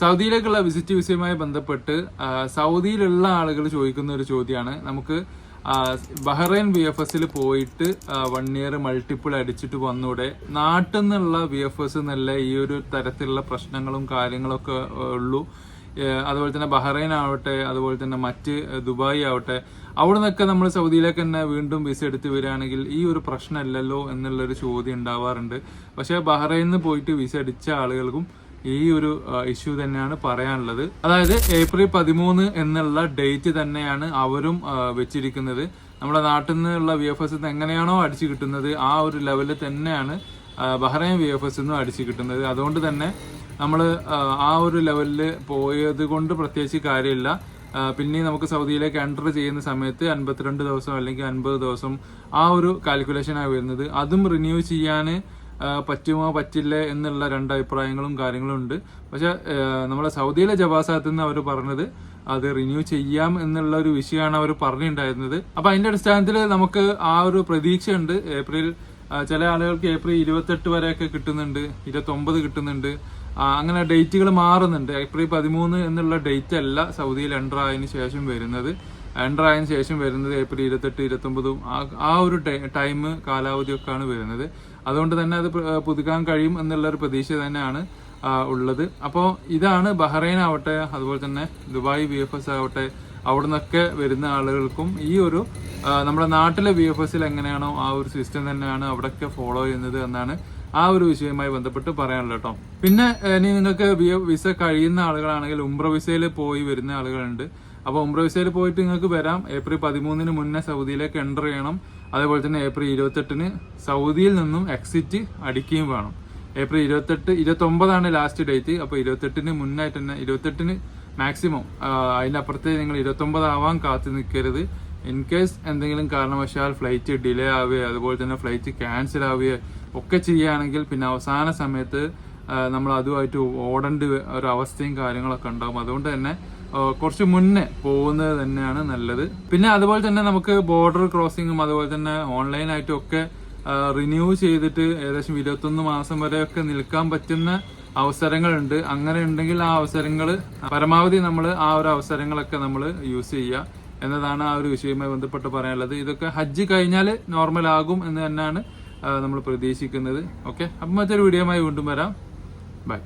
സൗദിയിലേക്കുള്ള visit വിസയുമായി ബന്ധപ്പെട്ട് സൗദിയിലുള്ള ആളുകൾ ചോദിക്കുന്ന ഒരു ചോദ്യമാണ്. നമുക്ക് ബഹ്റൈൻ വി എഫ് എസിൽ പോയിട്ട് വൺ ഇയർ മൾട്ടിപ്പിൾ അടിച്ചിട്ട് വന്നൂടെ? നാട്ടിൽ നിന്നുള്ള വി എഫ് എസ് എന്നല്ല ഈ ഒരു തരത്തിലുള്ള പ്രശ്നങ്ങളും കാര്യങ്ങളൊക്കെ ഉള്ളൂ. അതുപോലെ തന്നെ ബഹ്റൈൻ ആവട്ടെ അതുപോലെ തന്നെ മറ്റ് ദുബായ് ആവട്ടെ അവിടെ നിന്നൊക്കെ നമ്മൾ സൗദിയിലേക്ക് തന്നെ വീണ്ടും വിസ എടുത്ത് വരികയാണെങ്കിൽ ഈ ഒരു പ്രശ്നമല്ലല്ലോ എന്നുള്ളൊരു ചോദ്യം ഉണ്ടാവാറുണ്ട്. പക്ഷേ ബഹ്റൈനിൽ നിന്ന് പോയിട്ട് വിസ അടിച്ച ആളുകൾക്കും ഈ ഒരു ഇഷ്യൂ തന്നെയാണ് പറയാനുള്ളത്. അതായത് ഏപ്രിൽ പതിമൂന്ന് എന്നുള്ള ഡേറ്റ് തന്നെയാണ് അവരും വെച്ചിരിക്കുന്നത്. നമ്മുടെ നാട്ടിൽ നിന്നുള്ള വി എഫ് എസ് എങ്ങനെയാണോ അടിച്ചു കിട്ടുന്നത് ആ ഒരു ലെവലിൽ തന്നെയാണ് ബഹ്റൈൻ വി എഫ് എസ് അടിച്ചു കിട്ടുന്നത്. അതുകൊണ്ട് തന്നെ നമ്മൾ ആ ഒരു ലെവലിൽ പോയത് കൊണ്ട് പ്രത്യേകിച്ച് കാര്യമില്ല. പിന്നെ നമുക്ക് സൗദിയിലേക്ക് എന്റർ ചെയ്യുന്ന സമയത്ത് അൻപത്തിരണ്ട് ദിവസം അല്ലെങ്കിൽ അൻപത് ദിവസം ആ ഒരു കാൽക്കുലേഷനാണ് വരുന്നത്. അതും റിന്യൂ ചെയ്യാൻ പറ്റുമോ പറ്റില്ലേ എന്നുള്ള രണ്ട് അഭിപ്രായങ്ങളും കാര്യങ്ങളും ഉണ്ട്. പക്ഷെ നമ്മളെ സൗദിയിലെ ജവാസാത്ത് നിന്ന് അവർ പറഞ്ഞത് അത് റിന്യൂ ചെയ്യാം എന്നുള്ള ഒരു വിഷയമാണ് അവർ പറഞ്ഞിട്ടുണ്ടായിരുന്നത്. അപ്പൊ അതിന്റെ അടിസ്ഥാനത്തിൽ നമുക്ക് ആ ഒരു പ്രതീക്ഷയുണ്ട്. ഏപ്രിൽ ചില ആളുകൾക്ക് ഏപ്രിൽ ഇരുപത്തെട്ട് വരെയൊക്കെ കിട്ടുന്നുണ്ട് ഇരുപത്തി ഒമ്പത് കിട്ടുന്നുണ്ട് അങ്ങനെ ഡേറ്റുകൾ മാറുന്നുണ്ട്. ഏപ്രിൽ പതിമൂന്ന് എന്നുള്ള ഡേറ്റ് അല്ല സൗദിയിൽ എന്റർ ആയതിനു ശേഷം വരുന്നത്. എന്റർ ആയതിനു ശേഷം വരുന്നത് ഏപ്രിൽ ഇരുപത്തെട്ട് ഇരുപത്തൊമ്പതും ആ- ഒരു ടൈം കാലാവധിയൊക്കെയാണ് വരുന്നത്. അതുകൊണ്ട് തന്നെ അത് പുതുക്കാൻ കഴിയും എന്നുള്ള ഒരു പ്രതീക്ഷ തന്നെയാണ് ഉള്ളത്. അപ്പോൾ ഇതാണ് ബഹ്റൈൻ ആവട്ടെ അതുപോലെ തന്നെ ദുബായ് ബി എഫ് എസ് ആവട്ടെ അവിടെ നിന്നൊക്കെ വരുന്ന ആളുകൾക്കും ഈ ഒരു നമ്മുടെ നാട്ടിലെ ബി എഫ് എസിൽ എങ്ങനെയാണോ ആ ഒരു സിസ്റ്റം തന്നെയാണ് അവിടെയൊക്കെ ഫോളോ ചെയ്യുന്നത് എന്നാണ് ആ ഒരു വിഷയവുമായി ബന്ധപ്പെട്ട് പറയാനുള്ളത് കേട്ടോ. പിന്നെ ഇനി നിങ്ങൾക്ക് വിസ കഴിയുന്ന ആളുകളാണെങ്കിൽ ഉംറ വിസയിൽ പോയി വരുന്ന ആളുകളുണ്ട്. അപ്പോൾ ഉംറ വിസയിൽ പോയിട്ട് നിങ്ങൾക്ക് വരാം. ഏപ്രിൽ പതിമൂന്നിന് മുന്നേ സൗദിയിലേക്ക് എന്റർ ചെയ്യണം. അതേപോലെ തന്നെ ഏപ്രിൽ ഇരുപത്തെട്ടിന് സൗദിയിൽ നിന്നും എക്സിറ്റ് അടിക്കുകയും വേണം. ഏപ്രിൽ ഇരുപത്തെട്ട് ഇരുപത്തൊമ്പതാണ് ലാസ്റ്റ് ഡേറ്റ് അപ്പോൾ ഇരുപത്തെട്ടിന് മുന്നായിട്ട് തന്നെ ഇരുപത്തെട്ടിന് മാക്സിമം അതിനപ്പുറത്ത് നിങ്ങൾ ഇരുപത്തൊമ്പത് ആവാൻ കാത്തു നിൽക്കരുത്. ഇൻ കേസ് എന്തെങ്കിലും കാരണവശാൽ ഫ്ലൈറ്റ് ഡിലേ ആവുകയോ അതുപോലെ തന്നെ ഫ്ലൈറ്റ് ക്യാൻസൽ ആവുകയോ ഒക്കെ ചെയ്യുകയാണെങ്കിൽ പിന്നെ അവസാന സമയത്ത് നമ്മൾ അതുമായിട്ട് ഓടേണ്ട ഒരു അവസ്ഥയും കാര്യങ്ങളൊക്കെ ഉണ്ടാകും അതുകൊണ്ട് തന്നെ കുറച്ച് മുന്നേ പോകുന്നത് തന്നെയാണ് നല്ലത്. പിന്നെ അതുപോലെ തന്നെ നമുക്ക് ബോർഡർ ക്രോസിങ്ങും അതുപോലെ തന്നെ ഓൺലൈനായിട്ടും ഒക്കെ റിന്യൂ ചെയ്തിട്ട് ഏകദേശം ഇരുപത്തൊന്ന് മാസം വരെ ഒക്കെ നിൽക്കാൻ പറ്റുന്ന അവസരങ്ങളുണ്ട്. അങ്ങനെ ഉണ്ടെങ്കിൽ ആ അവസരങ്ങൾ പരമാവധി നമ്മൾ ആ ഒരു അവസരങ്ങളൊക്കെ നമ്മൾ യൂസ് ചെയ്യുക എന്നതാണ് ആ ഒരു വിഷയവുമായി ബന്ധപ്പെട്ട് പറയാനുള്ളത്. ഇതൊക്കെ ഹജ്ജ് കഴിഞ്ഞാൽ നോർമൽ ആകും എന്ന് തന്നെയാണ് നമ്മൾ പ്രതീക്ഷിക്കുന്നത്. ഓക്കെ അപ്പം മറ്റൊരു വീഡിയോയുമായി വീണ്ടും വരാം. ബൈ